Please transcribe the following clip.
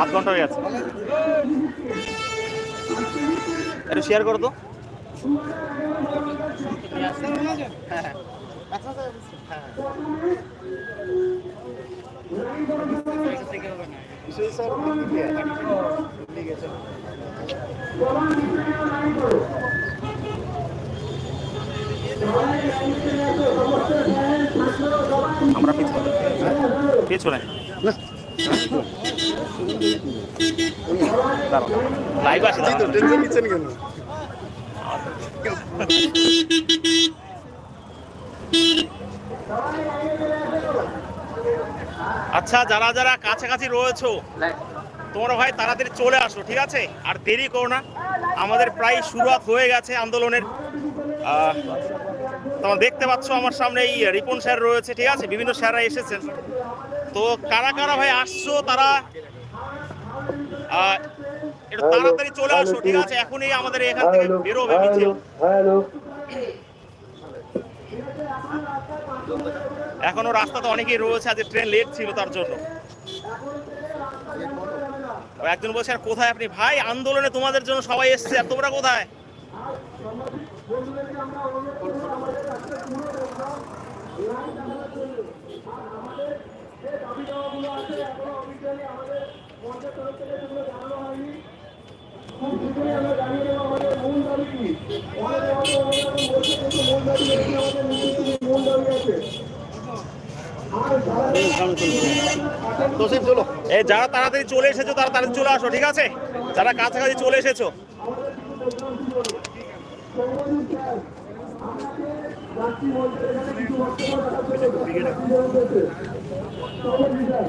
আধ ঘণ্টা হয়ে গেছে। একটু শেয়ার করো তো। আমরা পিছনে। পিছনে। আচ্ছা যারা যারা কাছাকাছি রয়েছো, তোমরা ভাই, তাড়াতাড়ি চলে আসো, ঠিক আছে? আর দেরি করো না। আমাদের প্রায় শুরুয়াত হয়ে গেছে আন্দোলনের তোমরা দেখতে পাচ্ছ আমার সামনে এই রিপন স্যার রয়েছে ঠিক আছে? বিভিন্ন স্যাররা এসেছেন। তো কারা কারা ভাই আসছো তারা? একটু তাড়াতাড়ি চলে আসো ঠিক আছে? এখনই আমাদের এখান থেকে বেরোবে মিছিল এখনও রাস্তাতে অনেকেই রয়েছে আজ ট্রেন লেট ছিল তার জন্য। একজন বলছে আর কোথায় আপনি? ভাই আন্দোলনে তোমাদের জন্য সবাই এসছে আর তোমরা কোথায়? যারা তাড়াতাড়ি চলে এসেছ তারা তাড়াতাড়ি চলে আসো ঠিক আছে? যারা কাছাকাছি চলে এসেছ। ব্রিগেড